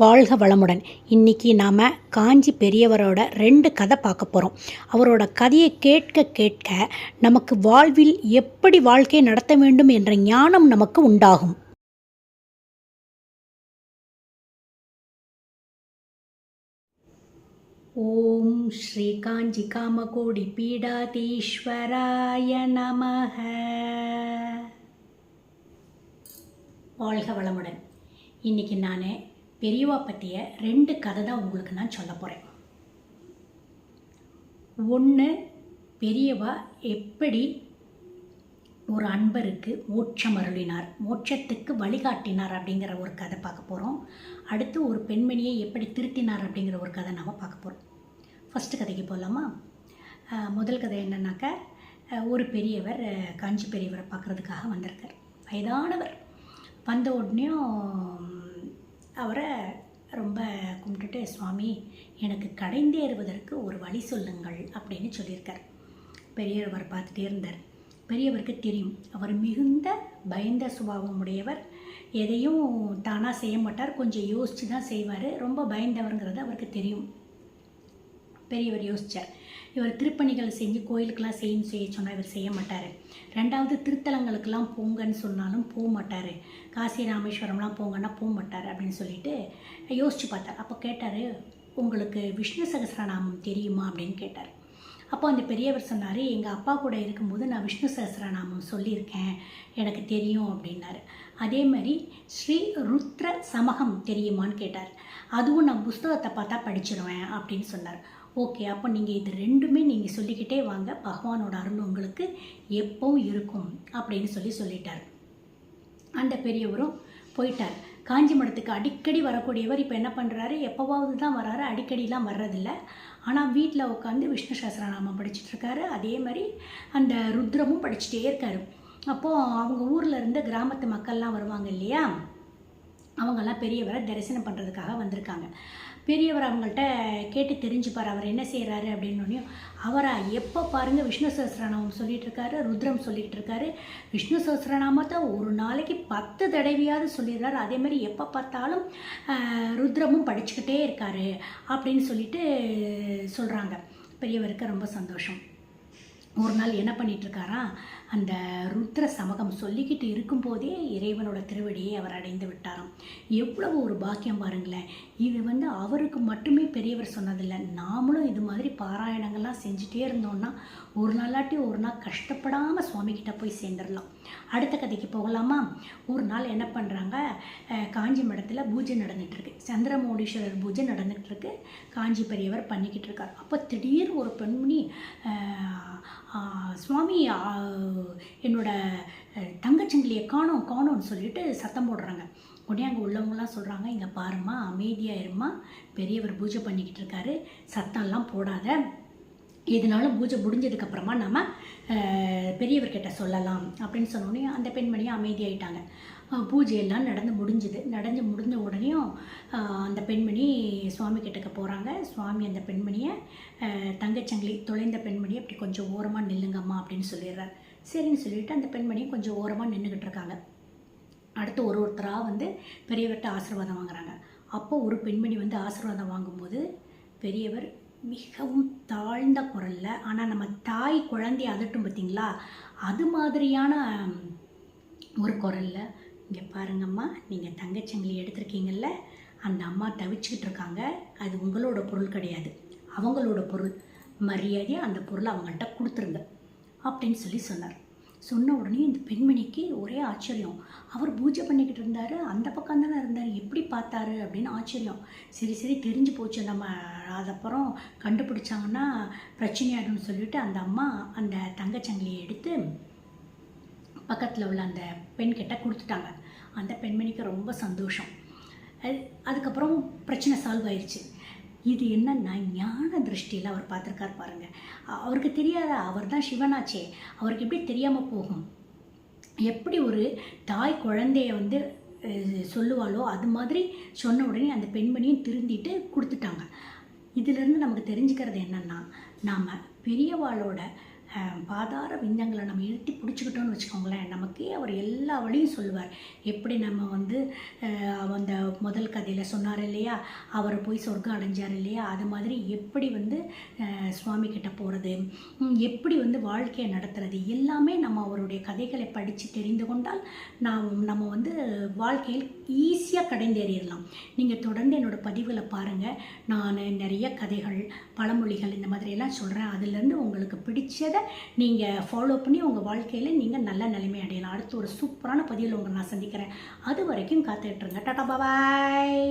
வாழ்க வளமுடன். இன்னைக்கு நாம் காஞ்சி பெரியவரோட ரெண்டு கதை பார்க்க போகிறோம் அவரோட கதையை கேட்க கேட்க நமக்கு வாழ்வில் எப்படி வாழ்க்கை நடத்த வேண்டும் என்ற ஞானம் நமக்கு உண்டாகும். ஓம் ஸ்ரீ காஞ்சி காமகோடி பீடாதீஸ்வராய நமக. வாழ்க வளமுடன். இன்னைக்கு நான் பெரியவா பற்றிய ரெண்டு கதை தான் உங்களுக்கு நான் சொல்ல போகிறேன் ஒன்று பெரியவா எப்படி ஒரு அன்பருக்கு மோட்சம் அருளினார் மோட்சத்துக்கு வழிகாட்டினார் அப்படிங்கிற ஒரு கதை பார்க்க போகிறோம் அடுத்து ஒரு பெண்மணியை எப்படி திருத்தினார் அப்படிங்கிற ஒரு கதை நாம் பார்க்க போகிறோம் ஃபஸ்ட்டு கதைக்கு போகலாமா முதல் கதை என்னன்னாக்கா ஒரு பெரியவர் காஞ்சி பெரியவரை பார்க்குறதுக்காக வந்திருக்கார். வயதானவர். வந்த உடனேயும் அவரை ரொம்ப கும்பிட்டுட்டு சுவாமி எனக்கு கடைந்தேறுவதற்கு ஒரு வழி சொல்லுங்கள் அப்படின்னு சொல்லியிருக்கார். பெரியவர் பார்த்துட்டே இருந்தார். பெரியவருக்கு தெரியும் அவர் மிகுந்த பயந்த சுபாவம் உடையவர். எதையும் தானாக செய்ய மாட்டார் கொஞ்சம் யோசித்து தான் செய்வார். ரொம்ப பயந்தவருங்கிறது அவருக்கு தெரியும். பெரியவர் யோசிச்சார். இவர் திருப்பணிகள் செஞ்சு கோயிலுக்கெல்லாம் செய்யணும் செய்ய சொன்னால் இவர் செய்ய மாட்டார். ரெண்டாவது திருத்தலங்களுக்கெல்லாம் போங்கன்னு சொன்னாலும் போக மாட்டார். காசி ராமேஸ்வரம்லாம் போங்கன்னா போக மாட்டார் அப்படின்னு சொல்லிட்டு யோசிச்சு பார்த்தார். அப்போ கேட்டார் உங்களுக்கு விஷ்ணு சகஸ்ரநாமம் தெரியுமா? அப்படின்னு கேட்டார். அப்போ அந்த பெரியவர் சொன்னார் எங்கள் அப்பா கூட இருக்கும்போது நான் விஷ்ணு சகஸ்ரநாமம் சொல்லியிருக்கேன். எனக்கு தெரியும் அப்படின்னாரு. அதே மாதிரி ஸ்ரீ ருத்ர சமகம் தெரியுமான்னு கேட்டார். அதுவும் நான் புஸ்தகத்தை பார்த்தா படிச்சிருவேன் அப்படின்னு சொன்னார். ஓகே அப்போ நீங்கள் இது ரெண்டுமே நீங்கள் சொல்லிக்கிட்டே வாங்க. பகவானோட அருள் உங்களுக்கு எப்பவும் இருக்கும் அப்படின்னு சொல்லி சொல்லிட்டார். அந்த பெரியவரும் போயிட்டார். காஞ்சி மடத்துக்கு அடிக்கடி வரக்கூடியவர் இப்போ என்ன பண்ணுறாரு எப்போவாவது தான் வராரு. அடிக்கடிலாம் வர்றதில்ல. ஆனால் வீட்டில் உட்காந்து விஷ்ணு சஹஸ்ரநாமம் படிச்சுட்ருக்காரு அதே மாதிரி அந்த ருத்ரமும் படிச்சுட்டே இருக்காரு. அப்போது அவங்க ஊரில் இருந்த கிராமத்து மக்கள்லாம் வருவாங்க இல்லையா? அவங்கெல்லாம் பெரியவரை தரிசனம் பண்ணுறதுக்காக வந்திருக்காங்க. பெரியவர் அவங்கள்ட்ட கேட்டு தெரிஞ்சுப்பார் அவர் என்ன செய்கிறாரு அப்படின்னு அவரா எப்போ பாருங்கள் விஷ்ணு சஹசிரநாமம் சொல்லிகிட்டு இருக்காரு ருத்ரம் சொல்லிகிட்டு இருக்காரு. விஷ்ணு சஹசிரநாமத்தை ஒரு நாளைக்கு பத்து தடவையாவது சொல்லிடுறாரு. அதேமாதிரி எப்போ பார்த்தாலும் ருத்ரமும் படிச்சுக்கிட்டே இருக்காரு அப்படின்னு சொல்லிட்டு சொல்கிறாங்க பெரியவருக்கு ரொம்ப சந்தோஷம். ஒரு நாள் என்ன பண்ணிட்டு இருக்காரா அந்த ருத்ர சமகம் சொல்லிக்கிட்டு இருக்கும்போதே இறைவனோட திருவடியை அவர் அடைந்து விட்டாராம். எவ்வளவு ஒரு பாக்கியம் பாருங்களேன். இது வந்து அவருக்கு மட்டுமே பெரியவர் சொன்னதில்லை. நாமளும் இது மாதிரி பாராயணங்கள்லாம் செஞ்சுட்டே இருந்தோம்னா ஒரு நாளாட்டி ஒரு நாள் கஷ்டப்படாமல் சுவாமிகிட்ட போய் சேர்ந்துடலாம் அடுத்த கதைக்கு போகலாமா? ஒரு நாள் என்ன பண்ணுறாங்க காஞ்சி மடத்தில் பூஜை நடந்துகிட்ருக்கு. சந்திரமௌலீஸ்வரர் பூஜை நடந்துகிட்ருக்கு. காஞ்சி பெரியவர் பண்ணிக்கிட்டு இருக்கார். அப்போ திடீர்னு ஒரு பெண்மணி சுவாமி என்னோட தங்கச்சங்கிலியை காணோம் காணோம்னு சொல்லிட்டு சத்தம் போடுறாங்க. உடனே அங்கே உள்ளவங்களாம் சொல்கிறாங்க இங்கே பாரும்மா அமைதியாக இருமா பெரியவர் பூஜை பண்ணிக்கிட்டு இருக்காரு. சத்தம்லாம் போடாத. எதுனாலும் பூஜை முடிஞ்சதுக்கப்புறமா நம்ம பெரியவர்கிட்ட சொல்லலாம். அப்படின்னு சொன்னோடனே அந்த பெண்மணியும் அமைதியாயிட்டாங்க. பூஜையெல்லாம் நடந்து முடிஞ்சுது. நடந்து முடிஞ்ச உடனேயும் அந்த பெண்மணி சுவாமி கிட்டக்க போகிறாங்க சுவாமி அந்த பெண்மணியை தங்கச்சங்கிலி தொலைந்த பெண்மணியை அப்படி கொஞ்சம் ஓரமாக நில்லுங்கம்மா அப்படின்னு சொல்லிடுறார். சரின்னு சொல்லிட்டு அந்த பெண்மணி கொஞ்சம் ஓரமாக நின்றுக்கிட்டு இருக்காங்க. அடுத்து ஒரு ஒருத்தராக வந்து பெரியவர்கிட்ட ஆசீர்வாதம் வாங்குறாங்க. அப்போ ஒரு பெண்மணி வந்து ஆசீர்வாதம் வாங்கும்போது பெரியவர் மிகவும் தாழ்ந்த குரலில் ஆனால் நம்ம தாய் குழந்தைய அதட்டும் பார்த்தீங்களா அது மாதிரியான ஒரு குரலில் இங்கே பாருங்கம்மா நீங்கள் தங்கச்சங்கிலி எடுத்திருக்கீங்கல்ல அந்த அம்மா தவிச்சுக்கிட்டு இருக்காங்க. அது உங்களோட பொருள் கிடையாது. அவங்களோட பொருள். மரியாதையாக அந்த பொருளை அவங்கள்ட்ட கொடுத்துருங்க அப்படின்னு சொல்லி சொன்னார். சொன்ன உடனே இந்த பெண்மணிக்கு ஒரே ஆச்சரியம். அவர் பூஜை பண்ணிக்கிட்டு இருந்தார் அந்த பக்கம் தானே இருந்தார் எப்படி பார்த்தாரு அப்படின்னு ஆச்சரியம். சரி சரி தெரிஞ்சு போச்சு. நம்ம அதப்புறம் கண்டுபிடிச்சாங்கன்னா பிரச்சனையாயிடும்னு சொல்லிட்டு அந்த அம்மா அந்த தங்கச்சங்கிலியை எடுத்து பக்கத்தில் உள்ள அந்த பெண்கிட்ட கொடுத்துட்டாங்க. அந்த பெண்மணிக்கு ரொம்ப சந்தோஷம். அது அதுக்கப்புறம் பிரச்சனை சால்வ் ஆயிடுச்சு இது என்னன்னா ஞான திருஷ்டியில் அவர் பார்த்துருக்கார் பாருங்க. அவருக்கு தெரியாத அவர் தான் சிவனாச்சே. அவருக்கு எப்படி தெரியாமல் போகும்? எப்படி ஒரு தாய் குழந்தைய வந்து சொல்லுவாளோ அது மாதிரி சொன்ன உடனே அந்த பெண்மணியும் திருந்திட்டு கொடுத்துட்டாங்க. இதிலிருந்து நமக்கு தெரிஞ்சுக்கிறது என்னன்னா நாம் பெரியவாளோட பாதார விஞ்ஞங்களை நம்ம இருத்தி பிடிச்சிக்கிட்டோன்னு வச்சுக்கோங்களேன் நமக்கே அவர் எல்லா வழியும் சொல்லுவார். எப்படி நம்ம வந்து அந்த முதல் கதையில் சொன்னார் இல்லையா? அவர் போய் சொர்க்கம் அடைஞ்சார் இல்லையா? அது மாதிரி எப்படி வந்து சுவாமி கிட்ட போகிறது எப்படி வந்து வாழ்க்கையை நடத்துறது எல்லாமே நம்ம அவருடைய கதைகளை படித்து தெரிந்து கொண்டால் நாம் நம்ம வந்து வாழ்க்கையில் ஈஸியாக கடைந்தேறிடலாம். நீங்கள் தொடர்ந்து என்னோடய பதிவுகளை பாருங்கள் நான் நிறைய கதைகள் பழமொழிகள் இந்த மாதிரியெல்லாம் சொல்கிறேன் அதுலேருந்து உங்களுக்கு பிடிச்சதை நீங்கள் ஃபாலோ பண்ணி உங்கள் வாழ்க்கையில் நீங்கள் நல்ல நிலைமை அடையலாம். அடுத்து ஒரு சூப்பரான பதிவில் உங்களை நான் சந்திக்கிறேன். அது வரைக்கும் காத்துட்ருங்க டாட்டா பாய்